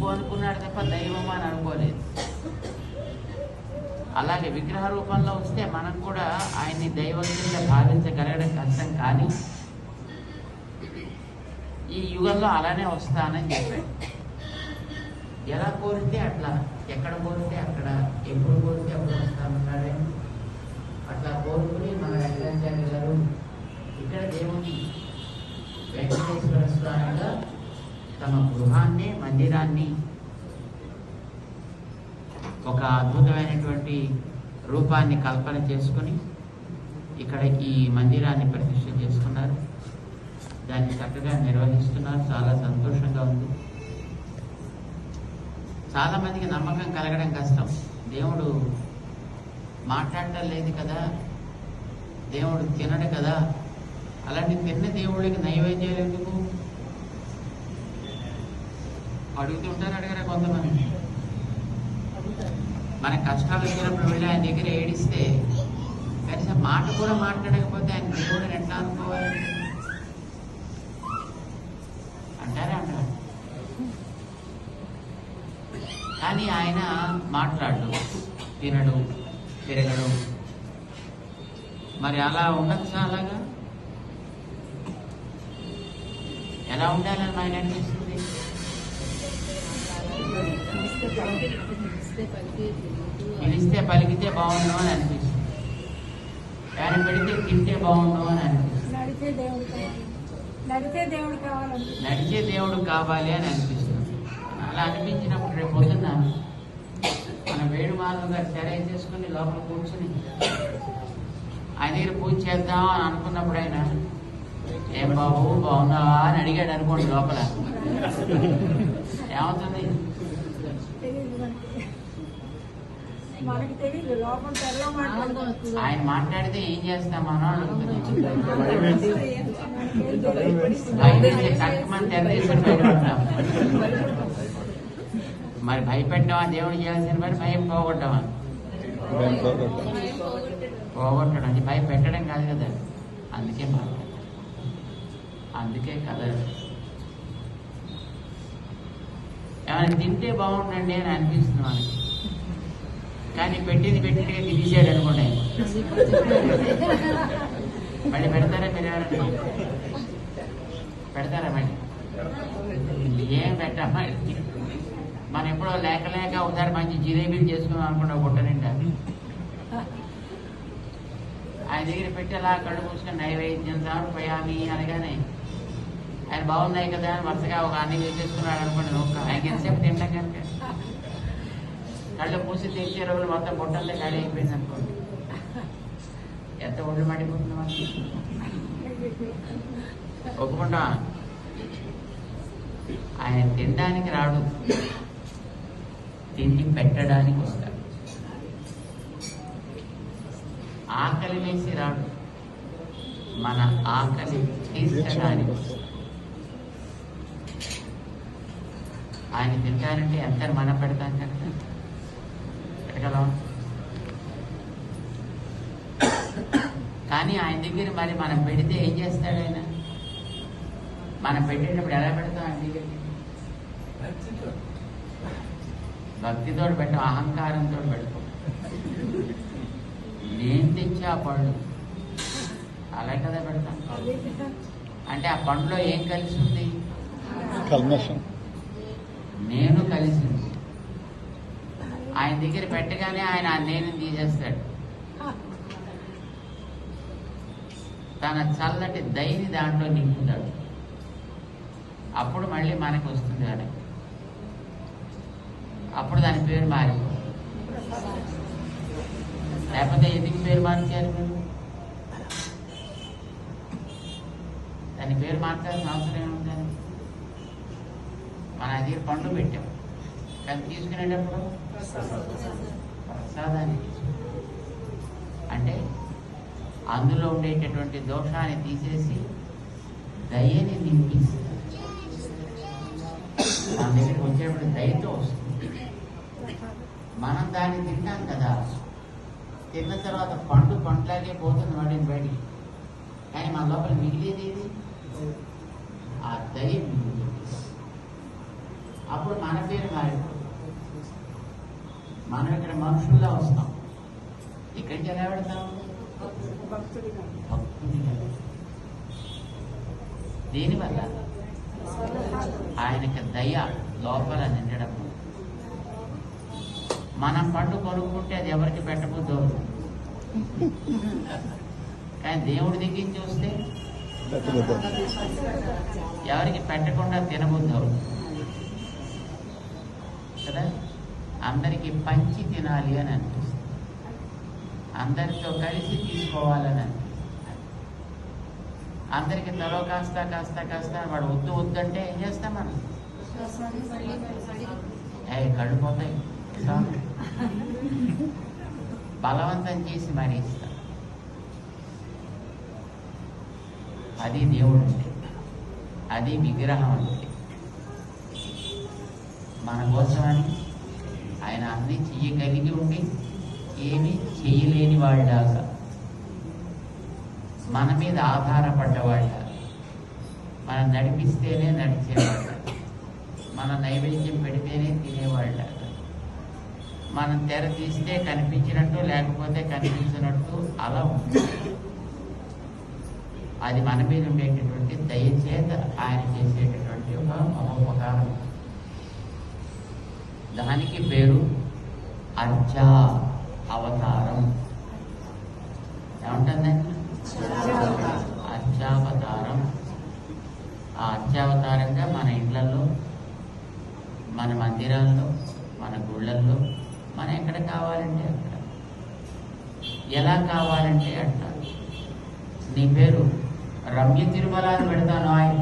వస్తువు అనుకున్నాడు తప్ప దైవం అని అనుకోలేదు. అలాగే విగ్రహ రూపంలో వస్తే మనం కూడా ఆయన్ని దైవం కింద భావించగలగడం కష్టం కానీ ఈ యుగంలో అలానే వస్తానని చెప్పాడు. ఎలా కోరితే అట్లా ఎక్కడ కోరితే అక్కడ ఎప్పుడు కోరితే అప్పుడు వస్తామన్నాడే? అట్లా కోరుకుని మన వెంకటాచార్య గారు ఇక్కడ దేవుని వెంకటేశ్వర స్వామిగా తమ గృహాన్ని మందిరాన్ని ఒక అద్భుతమైనటువంటి రూపాన్ని కల్పన చేసుకుని ఇక్కడ ఈ మందిరాన్ని ప్రతిష్ట చేసుకున్నారు. దాన్ని చక్కగా నిర్వహిస్తున్నారు. చాలా సంతోషంగా ఉంది. చాలామందికి నమ్మకం కలగడం కష్టం. దేవుడు మాట్లాడటం లేదు కదా. దేవుడు తినడు కదా. అలాంటి తిన్న దేవుడికి నైవేద్యాలు ఎందుకు? అడుగుతుంటారు అడగరా కొంతమంది? మన కష్టాలు వచ్చినప్పుడు వెళ్ళి ఆయన దగ్గర ఏడిస్తే కనీసం మాట కూడా మాట్లాడకపోతే ఆయన దేవుడిని ఎట్లా అనుకోవాలి? అంటారా అంటారు? కానీ ఆయన మాట్లాడు తినడు తిరగడు. మరి అలా ఉండొచ్చా అలాగా? ఎలా ఉండాలని ఆయన అనిపిస్తుంది? పిలిస్తే పలికితే బాగుండు అని అనిపిస్తుంది. ఆయన పెడితే తింటే బాగుండు అని అనిపిస్తుంది. నడిచే దేవుడు కావాలి. అని అనిపిస్తుంది. అలా అనిపించినప్పుడు రేపు పొద్దున్న మన వేణుమాధవ్ గారు తెర వేసేసుకుని లోపల కూర్చుని ఆయన దగ్గర పూజ చేద్దాం అని అనుకున్నప్పుడు ఆయన ఏం బాబు బాగున్నావా అని అడిగాడు అనుకోండి లోపల. ఏమవుతుంది? ఆయన మాట్లాడితే ఏం చేస్తాం మనం అని అడుగుతున్నాం భయపెట్టి తక్కువని తెర తీసుకుని బయటపడ్డాం మరి భయపెట్టామా? దేవుడు చేయాల్సిన మరి భయం పోగొట్టామా? పోగొట్టడం అది భయపెట్టడం కాదు కదా. అందుకే మాట్లాడాలి అందుకే కలర్. ఏమైనా తింటే బాగుండండి అని అనిపిస్తుంది మనకి. కానీ పెట్టింది పెట్టినట్టుగా తినేసాడు అనుకోండి. మళ్ళీ పెడతారా మీరు ఎవరైనా పెడతారా మళ్ళీ? ఏం పెట్టమ్మా మనం ఎప్పుడో లేక లేక ఒకసారి మంచి జిలేబీలు చేసుకున్నాం అనుకుంటా గుట్ట ఆయన దగ్గర పెట్టి అలా కళ్ళు మూసుకొని నైవేద్యం సమర్పయామి అనగానే ఆయన బాగున్నాయి కదా అని వరుసగా ఒక అన్ని వేసేసుకున్నాడు అనుకోండి ఒక్క ఆయనకి ఎంతసేపు తింటాం కనుక కళ్ళు మూసి తెచ్చే రోజులు మొత్తం బొట్టల్లో ఖాళీ అయిపోయింది అనుకోండి. ఎంత ఒళ్ళు మండిపోతుంది మనకి ఒప్పుకుంటా ఆయన తినడానికి రాడు. తిండి పెట్టడానికి వస్తాడు. ఆకలి వేసి రాడు. మన ఆకలి తీర్చడానికి వస్తాడు. ఆయన తింటారంటే ఎంత మనం పెడతాం కనుక పెట్టగలం కానీ ఆయన దగ్గర మరి మనం పెడితే ఏం చేస్తాడు ఆయన? మనం పెట్టేటప్పుడు ఎలా పెడతాం ఆయన దగ్గరికి? భక్తితో. పెట్టాం అహంకారంతో పెడతాం. నేను తెచ్చి ఆ పళ్ళు. అలా కదా పెడతాం. అంటే ఆ పండులో ఏం కలిసి ఉంది? కల్మషం. నేను కలిసి ఆయన దగ్గర పెట్టగానే ఆయన ఆ నేను తీసేస్తాడు. తన చల్లటి దయని దాంట్లో నింపుతాడు. అప్పుడు మళ్ళీ మనకు వస్తుంది కానీ అప్పుడు దాని పేరు మారిపోతుంది లేకపోతే ఎందుకు పేరు మార్చారు మీరు? దాని పేరు మార్చాల్సిన అవసరం ఏముందని మన దగ్గర పండ్లు పెట్టాం. కానీ తీసుకునేటప్పుడు ప్రసాదాన్ని అంటే అందులో ఉండేటటువంటి దోషాన్ని తీసేసి దయని నింపిస్తారు. మన దగ్గరికి వచ్చేటప్పుడు దయతో వస్తుంది. మనం దాన్ని తింటాం కదా. తిన్న తర్వాత పండు పంటలాగే పోతుంది వాడిని బయటికి. కానీ మన లోపల మిగిలేది ఏది? ఆ దయ అప్పుడు మన పేరు మారిపోతుంది మనం ఇక్కడ మనుషుల్లో వస్తాం. ఇక్కడికి ఎలా దీనివల్ల ఆయనకి దయ లోపల నిండడం. మనం పండు కొనుక్కుంటే అది ఎవరికి పెట్టబుద్ధి అవుతుంది కానీ దేవుడి దగ్గర పెట్టబుద్ధి ఎవరికి పెట్టకుండా తినబుద్ధి అవుతుంది కదా అందరికీ పంచి తినాలి అని అనిపిస్తుంది. అందరితో కలిసి తీసుకోవాలని అనిపిస్తుంది. అందరికి తలో కాస్త కాస్త కాస్త వాడు వద్దు వద్దంటే ఏం చేస్తాం మనం? ఏ కళ్ళు పోతాయి. బలవంతం చేసి మరి ఇస్తాం. అది దేవుడు అంటే అది విగ్రహం అంటే. మన కోసమని ఆయన అన్ని చెయ్యగలిగి ఉండి ఏమీ చేయలేని వాళ్ళలాగా మన మీద ఆధారపడ్డవాళ్ళ మనం నడిపిస్తేనే నడిచేవాళ్ళ మన నైవేద్యం పెడితేనే తినేవాళ్ళ మనం తెర తీస్తే కనిపించినట్టు లేకపోతే కనిపించినట్టు అలా ఉంటుంది అది మన మీద ఉండేటటువంటి దయచేత ఆయన చేసేటటువంటి ఒక మహోపకారం దానికి పేరు అర్చ అవతారం. ఏముంటుందండి అర్చావతారం ఆ అర్చావతారంగా మన ఇళ్ళలో మన మందిరాల్లో మన గుళ్ళల్లో మనం ఎక్కడ కావాలంటే అక్కడ. ఎలా కావాలంటే అంటారు నీ పేరు రమ్య తిరుమల అని పెడతాను ఆయన